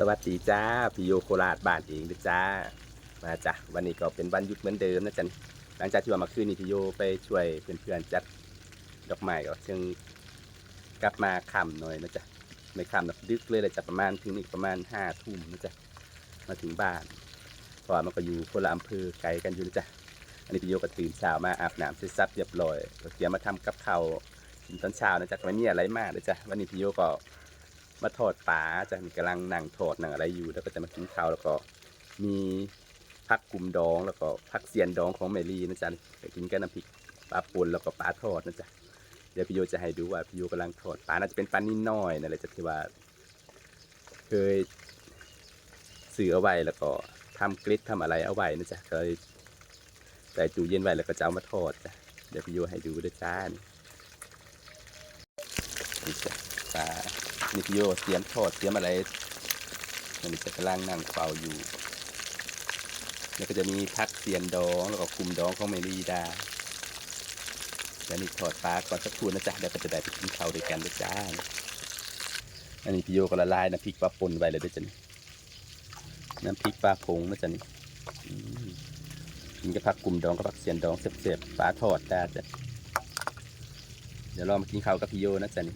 สวัสดีจ้าพี่โยโคราชบ้านเองนะจ้า มาจ้ะวันนี้ก็เป็นวันหยุดเหมือนเดิมนะจ๊ะหลังจากที่ว่ามาคืนนี้พี่โยไปช่วยเพื่อนๆจัดดอกไม้ก็เชิงกลับมาค่ำหน่อยนะจ๊ะไม่ค่ำหรอกดึกเลยเลยจ้ะประมาณถึงนี่ประมาณห้าทุ่มนะจ๊ะมาถึงบ้านเพราะว่ามันก็อยู่คนละอำเภอไกลกันอยู่นะจ๊ะอันนี้พี่โยก็ตื่นเช้ามาอาบน้ำเสร็จสับเรียบร้อยก็เตรียมมาทำกับข้าวกินตอนเช้านะจ๊ะไม่มีอะไรมากเลยจ้ะวันนี้พี่โยก็ มาทอดปลาจะมีกำลังนั่งทอดนั่งอะไรอยู่ แล้วก็จะมากินข้าวแล้วก็มีผักกุมดองแล้วก็ผักเสียนดองของเมลี่นะจ๊ะไปกินกับน้ำพริกปลาป่นแล้วก็ปลาทอดนะจ๊ะเดี๋ยวพี่โยจะให้ดูว่าพี่โยกำลังทอดปลาน่าจะเป็นปลานิ่น้อยนั่นแหละจะที่ว่า เคยซื้อเอาไว้แล้วก็ทำกริดทำอะไรเอาไว้นะจ๊ะเคยใส่ตู้เย็นไว้แล้วก็จะเอามาทอดจ้ะเดี๋ยวพี่โยให้ดูด้วยจ้านี่จ้ะปลา นี่พี่โยเตรียมทอดเตรียมอะไรมันจะกำลังนั่งเฝ้าอยู่แล้วก็จะมีพักเสียนดองแล้วก็คุมดองของเมลีดาแล้วนี่ทอดปลาก่อนสักครู่นะจ๊ะเดี๋ยวก็จะได้ไปกินข้าวด้วยกันด้วยจ้าอันนี้พี่โยก็ละลายน้ำพริกปลาป่นไว้เลยด้วยจ้ะนี่น้ำพริกปลาผงนะจ๊ะนี่มกินกับผักกลุ่มดองกับผักเสียนดองเสียบๆปลาทอดจ้จ้ะเดี๋ยวเรามากินข้าวกับพี่โยนะจ๊ะนี่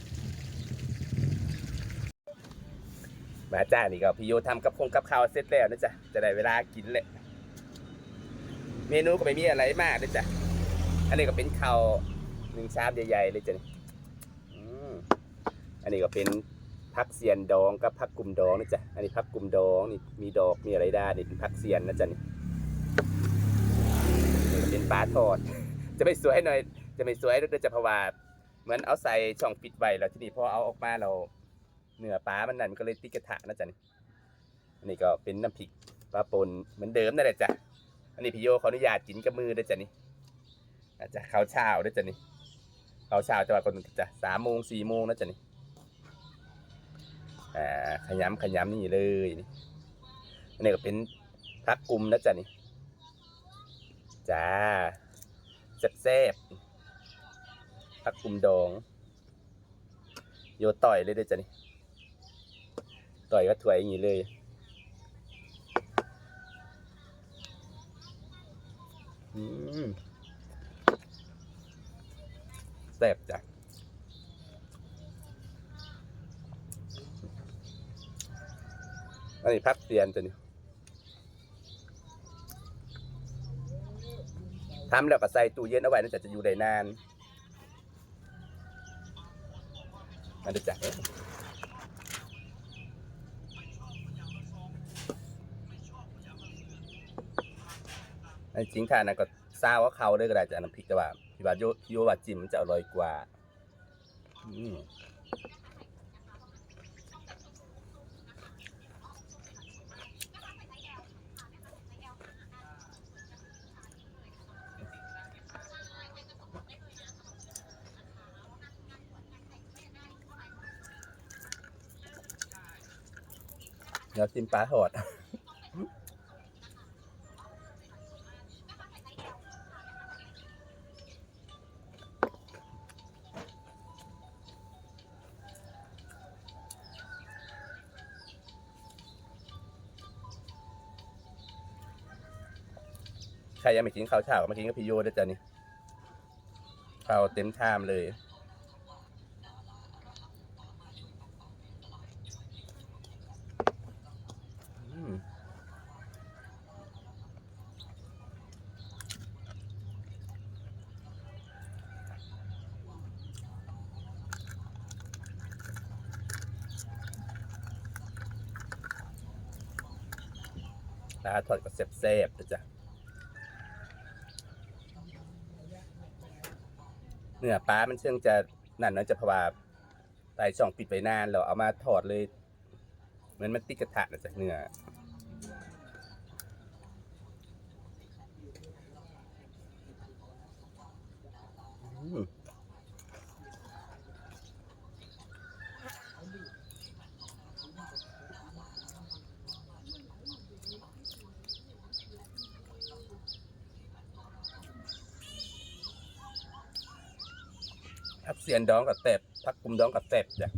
มาจ้านี่ก็พี่โยทำกับคงกับข้าวเสร็จแล้วนะจ๊ะจะได้เวลากินแหละเมนูก็ไม่มีอะไรมากนะจ๊ะอันนี้ก็เป็นข้าวหนึ่งชามใหญ่ๆเลยจ้ะนี่อันนี้ก็เป็นผักเสียนดองกับผักกลุ่มดองนะจ๊ะอันนี้ผักกลุ่มดองนี่มีดอกมีอะไรได้นี่เป็นผักเสียนนะจ๊ะนี่เป็นปลาทอด จะไม่สวยหน่อย จะไม่สวยด้วยจะเพราะว่าเหมือนเอาใส่ช่องปิดไว้แล้วที่นี่พอเอาออกมาเรา เนื้อปลามันนั่นมันก็เลยติกระทะนะจ๊ะนี่อันนี้ก็เป็นน้ำพริกปลาปนเหมือนเดิมนั่นแหละจ้ะอันนี้พี่โยขออนุญาตกินกับมือด้วยจ้ะนี่อาจจะข้าวเช้าด้วยจ้ะนี่ข้าวเช้าจะว่าคนจ้ะสามโมงสี่โมงนะจ๊ะนี่อ่าขยำขยำนี่เลยนี่อันนี้ก็เป็นพักกลุ่มนะจ๊ะนี่จ้าแซ่บๆพักกลุ่มดองโยต่อยเลยด้วยจ้ะนี่ ต่อยก็ถวยอย่างนี้เลย อืมแซ่บจ้ะอันนี้พักเตียนจะนี่ทำแล้วก็ใส่ตู้เย็นเอาไว้นะจ๊ะจะอยู่ได้นานมันจะ อันจริงค่ะนะก็ซาบว่าเขาได้ก็ได้จากน้ำพริกแต่ว่าพี่ว่าโยโยว่าจิ้มมันจะอร่อยกว่าอืมเดี๋ยวจิ้มปลาทอด ยังไม่กินข้าวเช้าก็มากินกับพี่โยด้วยจ้ะนี่ข้าวเต็มชามเลยอืมปลาทอดก็แซ่บๆนะจ๊ะ เนื้อปลา มันเชื่องจะนั่นเนาะจะเพราะว่าไตช่องปิดไปนานเราเอามาถอดเลยเหมือนมันติดกระทะนะจ๊ะเนื้ออืม เสียนดองกับแตบพักกุมดองกับแตบจ้ะ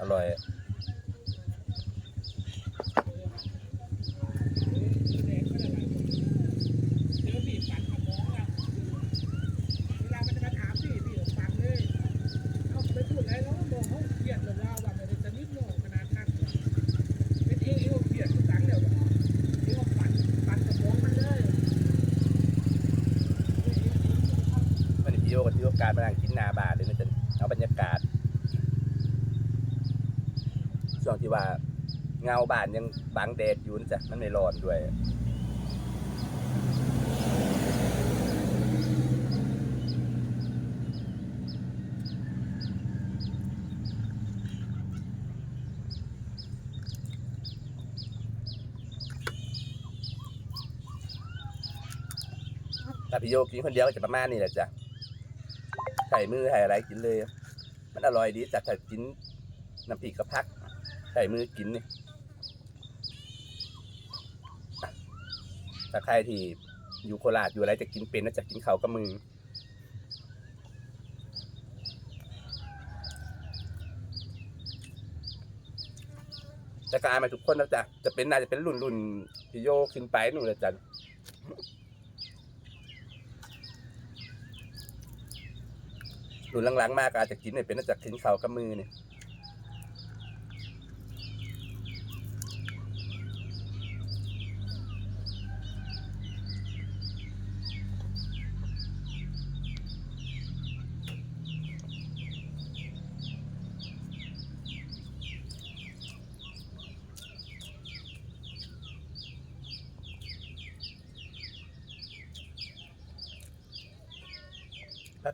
อร่อย กาสมานั่งกินนาบาทเลยนะจ๊ะเอาบรรยากาศช่วงที่ว่าเงาบานยังบังแดดอยู่นะจ๊ะมันไม่ร้อนด้วยถ้าพี่โยกินคนเดียวก็จะประมาณนี้แหละจ้ะ ส่มือใส่อะไรกินเลย มันอร่อยดีจากถ้ากินน้ำพริกกระพัก ใส่มือกินนี่ถ้าใครที่อยู่โคราชอยู่อะไรจะกินเป็นน่าจะกินเขากับมือจะกลายมาทุกคนนะจ๊ะจะเป็นน่าจะเป็นรุ่นรุ่นพี่โยขึ้นไปนู่นเลยจ้ะ รุ่นหลังๆมากอาจจะกินเนี่ยเป็นน่าจะกินเขากับมือเนี่ย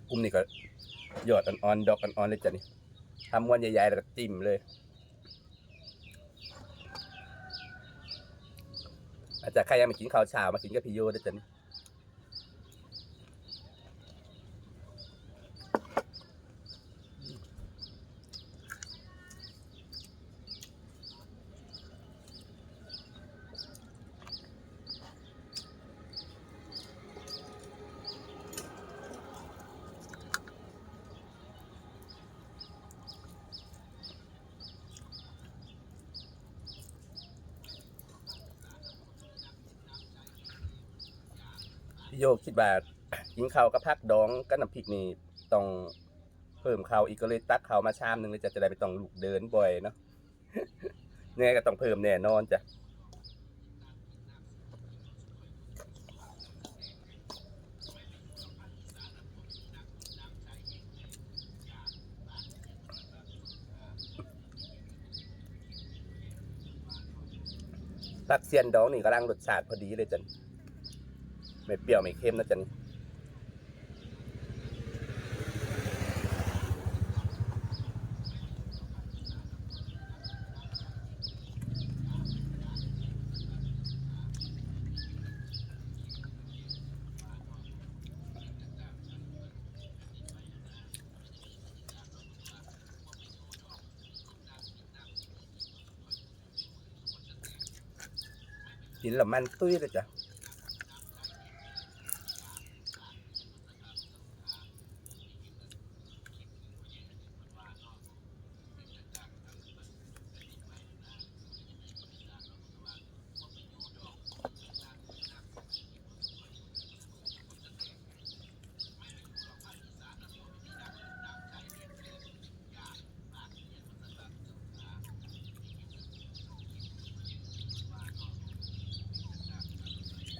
กลุ่มนี่ก็ ยอดอ่อนๆดอกอ่อนๆเลยจ้ะนี่ทำวันใหญ่ๆแล้วก็จิ้มเลย อาจจะใครยังไม่กินข้าวเช้ามากินกับพี่โยได้จ้ะนี่ พี่โยคิดว่ากินข้าวกับผักดองกับน้ำพริกนี่ต้องเพิ่มข้าวอีกก็เลยตักข้าวมาชามหนึ่งเลยจะจะได้ไม่ต้องลุกเดินบ่อยเนาะยังไงก็ต้องเพิ่มแน่นอนจ้ะผักเสียนดองนี่กำลังรสชาติพอดีเลยจัน ไม่เปรี้ยวไม่เค็มนะจันกินแล้วมันตุ้ยเลยจ้ะ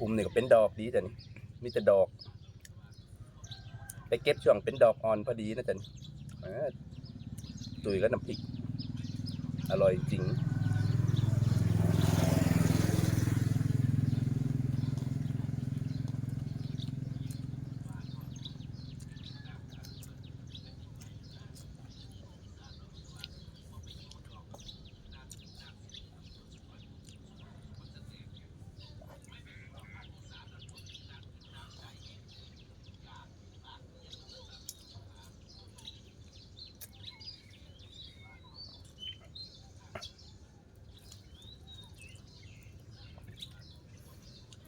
ปุ่มนี่ก็เป็นดอกดีจ้ะนี่มีแต่ดอก ไปเก็บช่วงเป็นดอกอ่อนพอดีนะจันอ่าตุยก็น้ำพริก อร่อยจริง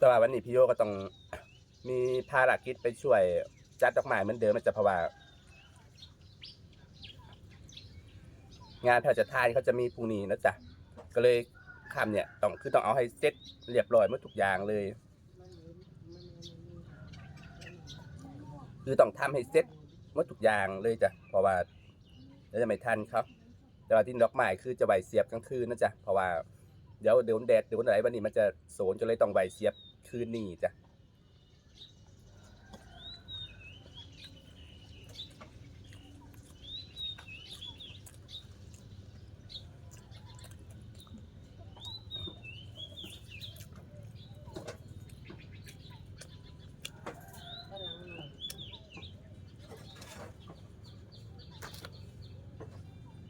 แต่ว่าวันนี้พี่โยก็ต้องมีภารกิจไปช่วยจัดดอกไม้เหมือนเดิมมันจะเพราะว่า งานพระราชทานเขาจะมีพรุ่งนี้นะจ๊ะก็เลยคำเนี่ยต้องคือต้องเอาให้เซ็ตเรียบร้อยหมดทุกอย่างเลย คือต้องทำให้เซ็ตหมดทุกอย่างเลยจ้ะเพราะว่าแล้วจะไม่ทันครับ แต่ว่าที่ดอกไม้คือจะไหวเสียบกลางคืนนะจ๊ะเพราะว่าเดี๋ยวเดี๋ยวแดดเดี๋ยววันไหนวันนี้มันจะโสนจะเลยต้องไหวเสียบ คืนนี้จ้ะ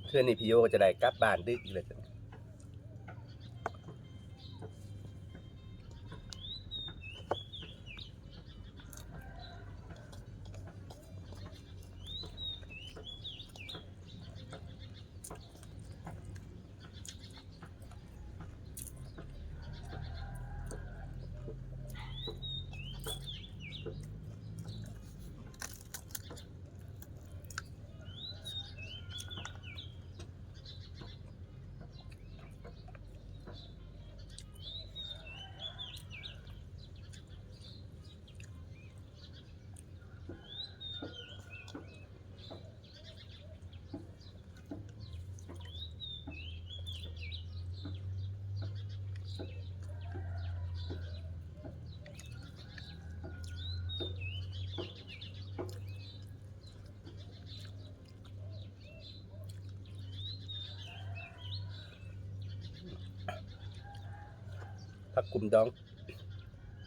เพื่อนี้พี่โยก็จะได้กลับบ้านดึกเลยจ้ะ ผักกุมดอง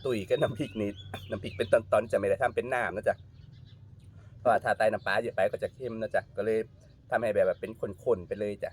ตุ๋ยกับน้ำพริกนิดน้ำพริกเป็นตอนๆจะไม่ได้ทำเป็นน้ำนะจ๊ะเพราะว่าถ้าใต้น้ำปลาเยอะไปก็จะเค็มนะจ๊ะก็เลยทำให้แบบเป็นข้นๆไปเลยจ้ะ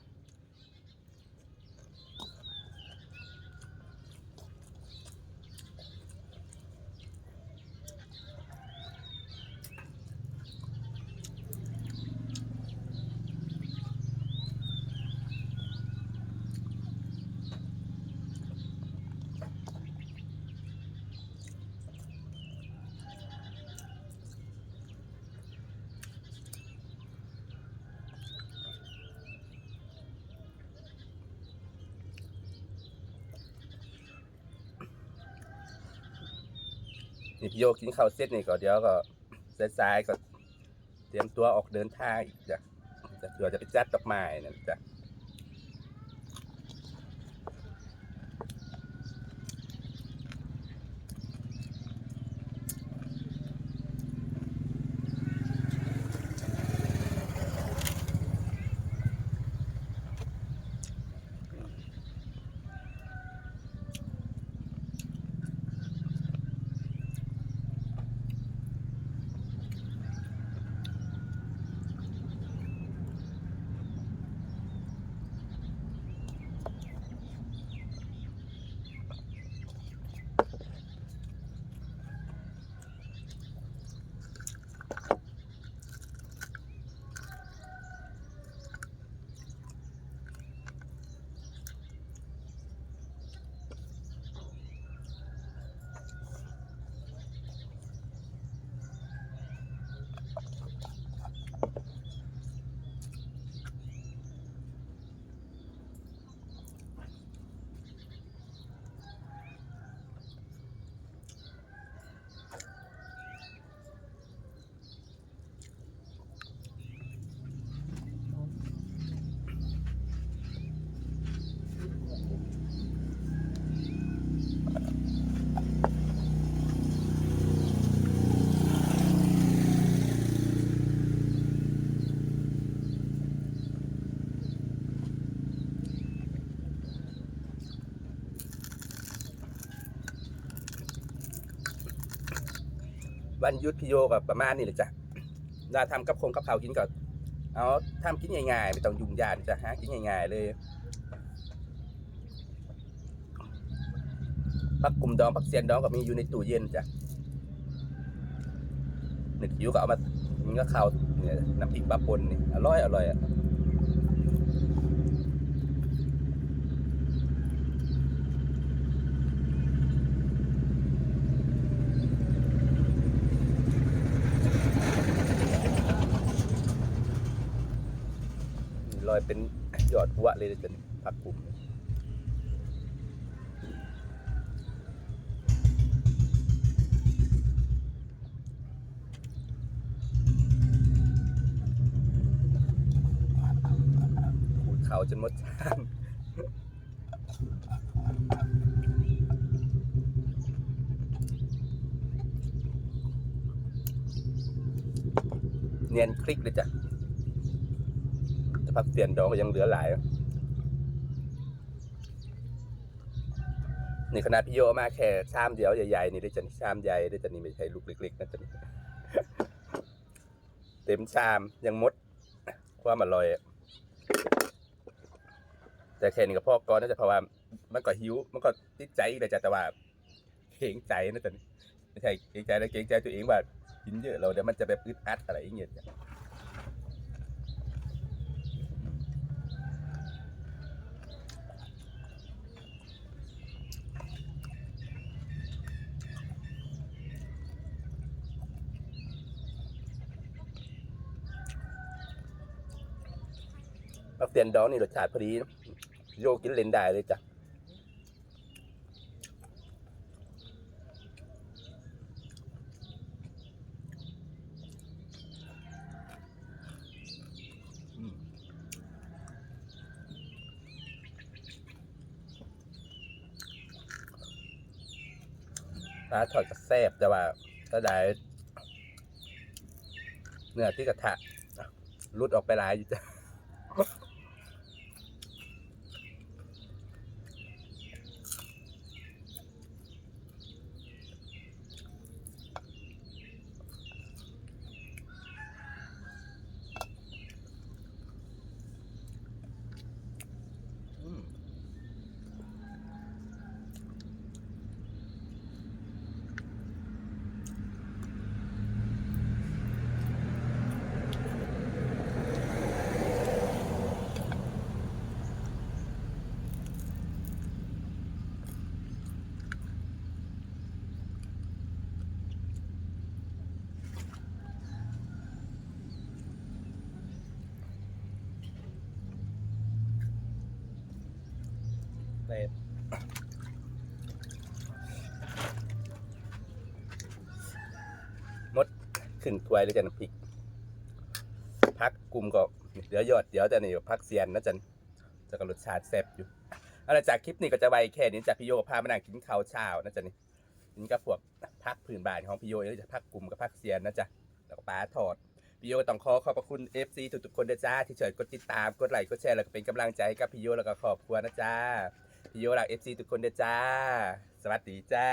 นี่พี่โยกินข้าวเสร็จนี่ก็เดี๋ยวก็สายๆก็เตรียมตัวออกเดินทางอีกจ้ะเดี๋ยวจะไปจัดดอกไม้นั่นจ้ะ วันยุทธพิโยกับประมาณนี้เลยจ้ะเราทำกับคงกับข้ากินก็เอาทำกินง่ายๆไม่ต้องยุ่งยากจ้ะฮะกินง่ายๆเลยผักกลุ่มดองผักเซียนดองก็มีอยู่ในตู้เย็นจ้ะหนึกหิวก็เอามามันก็ข้าวเนี่ยน้ำพริกปลาปนนี่อร่อยอร่อยอะ อยเป็นยอดหัวเลยจนี่ผักกลุ่มขูดเขาจนหมดจานเนียนคลิกเลยจ้ะ ผักเสียนดองก็ยังเหลือหลาย นี่ขนาดพี่โยอามาแค่ชามเดียวใหญ่ๆนี่ได้จันชามใหญ่ได้จันนี่ไม่ใช่ลูกเล็กๆนะจันเต็มชามยังมดความอร่อยอะแต่แค่นี้ก็พอก่อนน่าจะเพราะว่ามันก็หิว มันก็ติดใจอีกเลยจ้ะแต่ว่าเกรงใจนะจ๊ะไม่ใช่เกรงใจแล้วเกรงใจตัวเองว่ากินเยอะเราเดี๋ยวมันจะแบบอึดอัดอะไรอย่างเงี้ย จ้ะปักเตียนดองนี่รสชาติพอดีโยกินเลนได้เลยจ้ะปลาทอดกระแซบแต่ว่าถ้าได้เนื้อที่กระทะรุดออกไปหลายอยู่จ้ะ ขึ้นถ้วยเลยจ้ะน้ำพริกพักกลุ่มก็เดี๋ยวยอดเดี๋ยวจะนี่พักเซียนนะจันจะกับรสชาติแซ่บอยู่เอาละจากคลิปนี้ก็จะไว้แค่นี้จากพี่โยพามานั่งกินข้าวเช้านะจ๊ะนี่นี่ก็พวกพักพื้นบ้านของพี่โยนี่จะพักกลุ่มกับพักเซียนนะจ๊ะแล้วก็ปลาทอดพี่โยก็ต้องขอขอบพระคุณ FC ทุกๆคนนะจ้าที่ช่วยกดติดตามกดไลค์กดแชร์แล้วก็เป็นกำลังใจกับพี่โยแล้วก็ครอบครัวนะจ้าพี่โยรัก FC ทุกคนนะจ้า สวัสดีจ้า